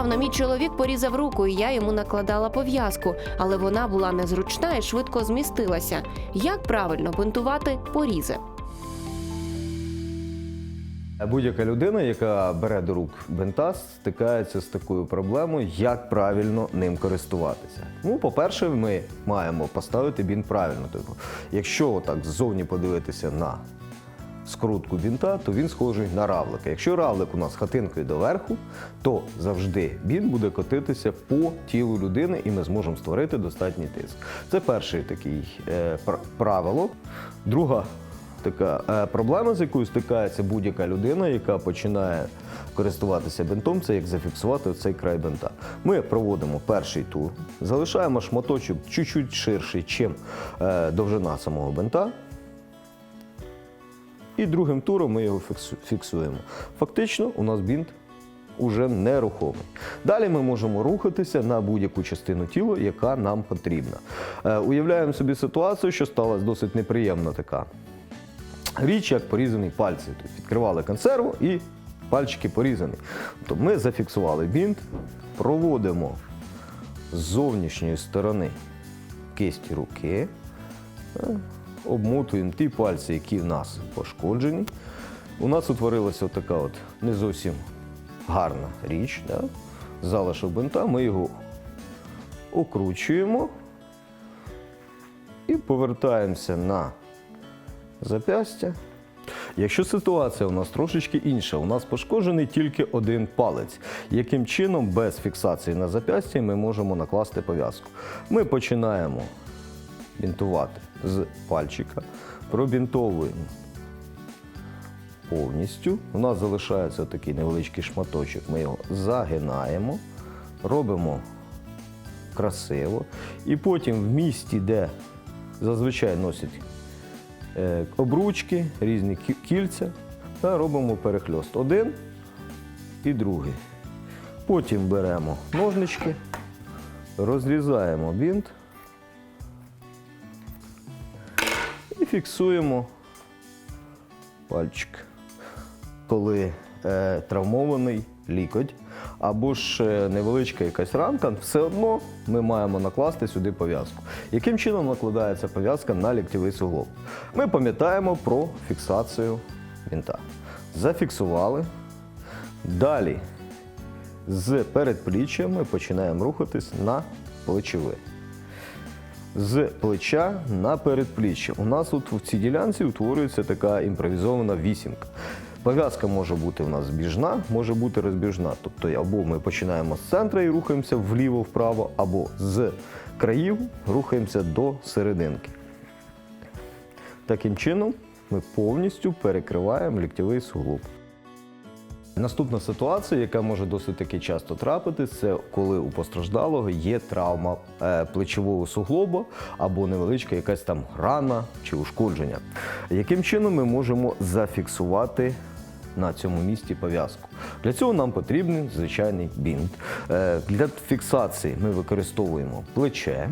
Нещодавно мій чоловік порізав руку, і я йому накладала пов'язку, але вона була незручна і швидко змістилася. Як правильно бинтувати порізи? Будь-яка людина, яка бере до рук бинта, стикається з такою проблемою, як правильно ним користуватися. Ну, по-перше, ми маємо поставити бінт правильно. Тобто, якщо так ззовні подивитися на скрутку бінта, то він схожий на равлика. Якщо равлик у нас хатинкою доверху, то завжди бінт буде котитися по тілу людини, і ми зможемо створити достатній тиск. Це перший такий е, правило. Друга така е, проблема, з якою стикається будь-яка людина, яка починає користуватися бинтом, це як зафіксувати цей край бинта. Ми проводимо перший тур, залишаємо шматочок чуть-чуть ширший, чим е, довжина самого бинта. І другим туром ми його фіксуємо. Фактично, у нас бінт уже нерухомий. Далі ми можемо рухатися на будь-яку частину тіла, яка нам потрібна. Е, уявляємо собі ситуацію, що сталася досить неприємна така річ, як порізані пальці. Тобто відкривали консерву і пальчики порізані. Тобто ми зафіксували бінт, проводимо з зовнішньої сторони кисті руки, е, обмотуємо ті пальці, які в нас пошкоджені. У нас утворилася така от не зовсім гарна річ. Да? Залишок бинта, ми його окручуємо і повертаємося на запястя. Якщо ситуація у нас трошечки інша, у нас пошкоджений тільки один палець. Яким чином без фіксації на запясті ми можемо накласти пов'язку? Ми починаємо бінтувати з пальчика, пробінтовуємо повністю. У нас залишається такий невеличкий шматочок. Ми його загинаємо, робимо красиво. І потім в місті, де зазвичай носять е, обручки, різні кільця, та робимо перехльост. Один і другий. Потім беремо ножнички, розрізаємо бінт фіксуємо пальчик. Коли е, травмований лікоть або ж е, невеличка якась ранка, все одно ми маємо накласти сюди пов'язку. Яким чином накладається пов'язка на ліктєвий суглоб? Ми пам'ятаємо про фіксацію бінта. Зафіксували. Далі з передпліччя ми починаємо рухатись на плечове з плеча на передпліччя. У нас тут в цій ділянці утворюється така імпровізована вісімка. Пов'язка може бути у нас збіжна, може бути розбіжна. Тобто або ми починаємо з центра і рухаємося вліво-вправо, або з країв рухаємося до серединки. Таким чином ми повністю перекриваємо ліктєвий суглоб. Наступна ситуація, яка може досить таки часто трапитись, це коли у постраждалого є травма е, плечового суглоба або невеличка якась там рана чи ушкодження. Яким чином ми можемо зафіксувати на цьому місці пов'язку? Для цього нам потрібен звичайний бінт. Е, Для фіксації ми використовуємо плече.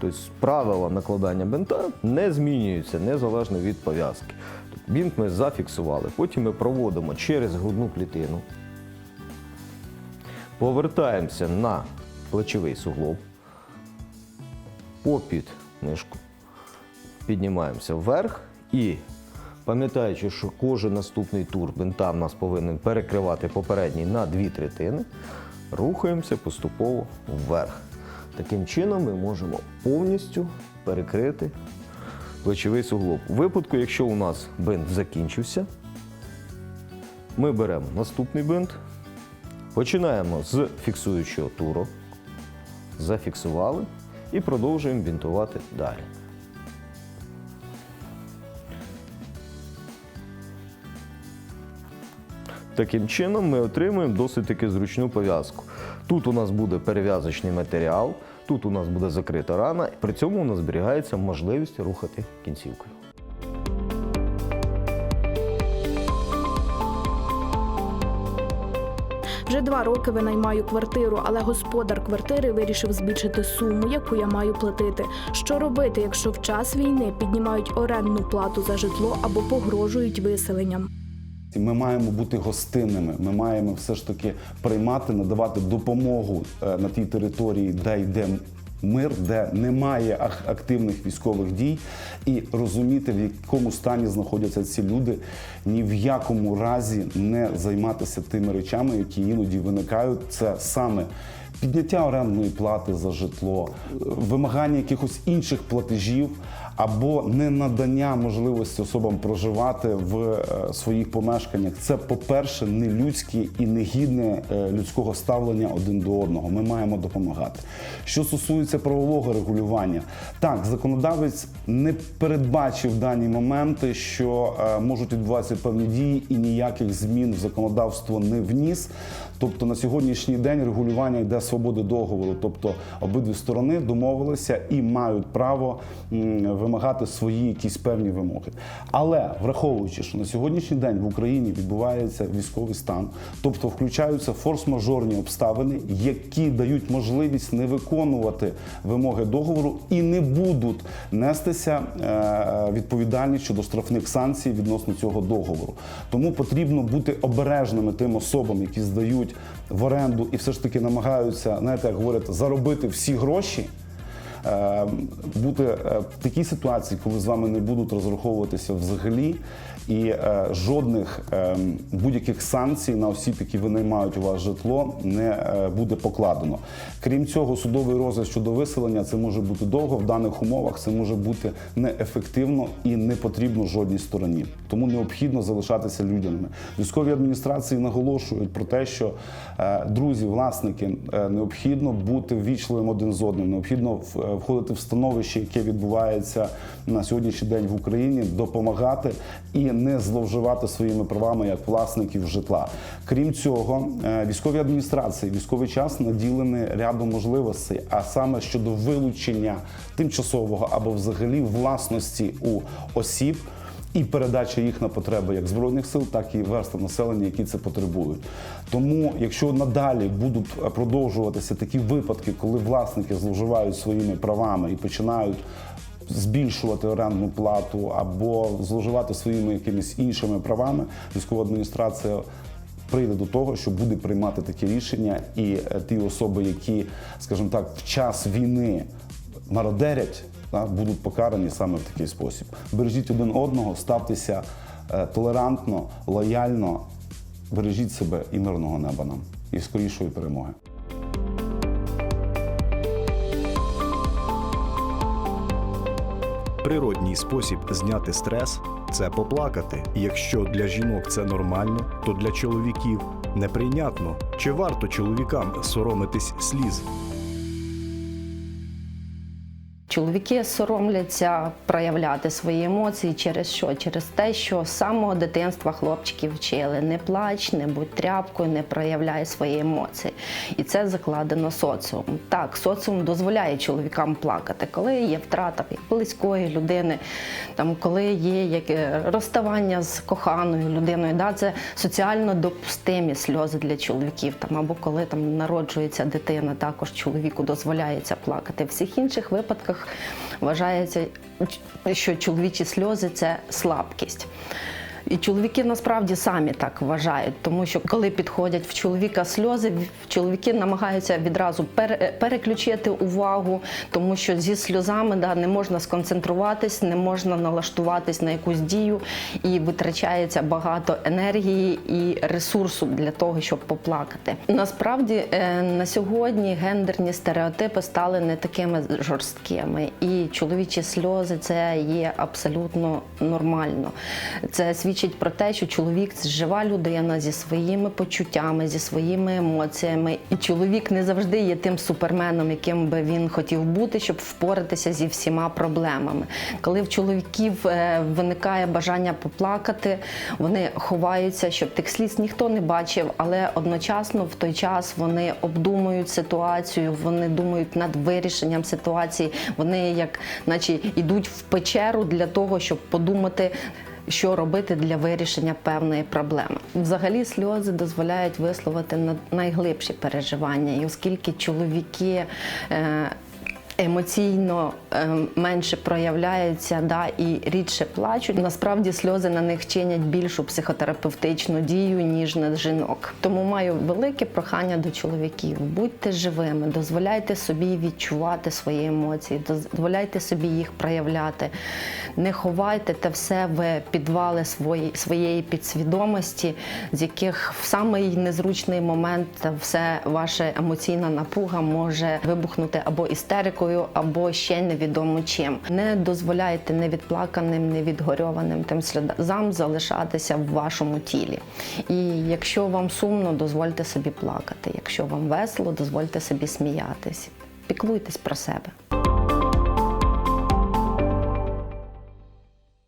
Тобто правила накладання бинта не змінюються незалежно від пов'язки. Бінт ми зафіксували, потім ми проводимо через грудну клітину, повертаємося на плечовий суглоб, попід мишку, піднімаємося вверх. І, пам'ятаючи, що кожен наступний тур бинта в нас повинен перекривати попередній на дві третини, рухаємося поступово вверх. Таким чином ми можемо повністю перекрити плечовий суглоб. У випадку, якщо у нас бинт закінчився, ми беремо наступний бинт, починаємо з фіксуючого туру, зафіксували і продовжуємо бінтувати далі. Таким чином ми отримуємо досить таки зручну пов'язку. Тут у нас буде перев'язочний матеріал, тут у нас буде закрита рана, при цьому у нас зберігається можливість рухати кінцівкою. Вже два роки винаймаю квартиру, але господар квартири вирішив збільшити суму, яку я маю платити. Що робити, якщо в час війни піднімають орендну плату за житло або погрожують виселенням? Ми маємо бути гостинними. Ми маємо все ж таки приймати, надавати допомогу е, на тій території, де йде мир, де немає активних військових дій, і розуміти, в якому стані знаходяться ці люди, ні в якому разі не займатися тими речами, які іноді виникають. Це саме підняття орендної плати за житло, вимагання якихось інших платежів або не надання можливості особам проживати в е, своїх помешканнях. Це, по-перше, не людське і не гідне е, людського ставлення один до одного. Ми маємо допомагати. Що стосується правового регулювання, так законодавець не передбачив дані моменти, що е, можуть відбуватися певні дії, і ніяких змін в законодавство не вніс. Тобто на сьогоднішній день регулювання йде свободи договору, тобто обидві сторони домовилися і мають право вимагати свої якісь певні вимоги. Але враховуючи, що на сьогоднішній день в Україні відбувається військовий стан, тобто включаються форс-мажорні обставини, які дають можливість не виконувати вимоги договору і не будуть нестися е, відповідальність щодо штрафних санкцій відносно цього договору. Тому потрібно бути обережними тим особам, які здають в оренду і все ж таки намагаються, знаєте, як говорять, заробити всі гроші. Е, бути е, в такій ситуації, коли з вами не будуть розраховуватися взагалі, і е, жодних е, будь-яких санкцій на осіб, які винаймають у вас житло, не е, буде покладено. Крім цього, судовий розгляд щодо виселення це може бути довго в даних умовах. Це може бути неефективно і не потрібно жодній стороні. Тому необхідно залишатися людяними. Військові адміністрації наголошують про те, що е, друзі, власники, е, необхідно бути ввічливим один з одним. Необхідно е, входити в становище, яке відбувається на сьогоднішній день в Україні, допомагати і не зловживати своїми правами як власників житла. Крім цього, е, військові адміністрації військовий час наділені рядом можливостей, а саме щодо вилучення тимчасового або взагалі власності у осіб. І передача їх на потреби як збройних сил, так і верств населення, які це потребують. Тому, якщо надалі будуть продовжуватися такі випадки, коли власники зловживають своїми правами і починають збільшувати орендну плату або зловживати своїми якимись іншими правами, військова адміністрація прийде до того, що буде приймати такі рішення, і е, ті особи, які, скажімо так, в час війни мародерять, будуть покарані саме в такий спосіб. Бережіть один одного, ставтеся е, толерантно, лояльно, бережіть себе і мирного неба нам, і скорішої перемоги. Природній спосіб зняти стрес це поплакати. Якщо для жінок це нормально, то для чоловіків неприйнятно. Чи варто чоловікам соромитись сліз? Чоловіки соромляться проявляти свої емоції через що? Через те, що з самого дитинства хлопчики вчили не плач, не будь тряпкою, не проявляй свої емоції. І це закладено соціумом. Так, соціум дозволяє чоловікам плакати, коли є втрата близької людини, там коли є яке розставання з коханою людиною. Да, це соціально допустимі сльози для чоловіків. Там або коли там народжується дитина, також чоловіку дозволяється плакати. В всіх інших випадках вважається, що чоловічі сльози це слабкість. І чоловіки насправді самі так вважають, тому що коли підходять в чоловіка сльози, чоловіки намагаються відразу переключити увагу, тому що зі сльозами да, не можна сконцентруватись, не можна налаштуватись на якусь дію, і витрачається багато енергії і ресурсу для того, щоб поплакати. Насправді е, на сьогодні гендерні стереотипи стали не такими жорсткими, і чоловічі сльози це є абсолютно нормально. Це свідчить про те, що чоловік жива людина зі своїми почуттями, зі своїми емоціями. І чоловік не завжди є тим суперменом, яким би він хотів бути, щоб впоратися зі всіма проблемами. Коли в чоловіків е, виникає бажання поплакати, вони ховаються, щоб тих сліз ніхто не бачив, але одночасно в той час вони обдумують ситуацію, вони думають над вирішенням ситуації. Вони як, наче, йдуть в печеру для того, щоб подумати. Що робити для вирішення певної проблеми? Взагалі сльози дозволяють висловити найглибші переживання, і оскільки чоловіки е, емоційно ем, менше проявляються да, і рідше плачуть. Насправді сльози на них чинять більшу психотерапевтичну дію, ніж на жінок. Тому маю велике прохання до чоловіків: будьте живими, дозволяйте собі відчувати свої емоції, дозволяйте собі їх проявляти. Не ховайте те все в підвали свої, своєї підсвідомості, з яких в самий незручний момент все ваша емоційна напруга може вибухнути або істерикою, або ще невідомо чим. Не дозволяйте невідплаканим, невідгорьованим тим сльозам залишатися в вашому тілі. І якщо вам сумно, дозвольте собі плакати. Якщо вам весело, дозвольте собі сміятись. Піклуйтесь про себе.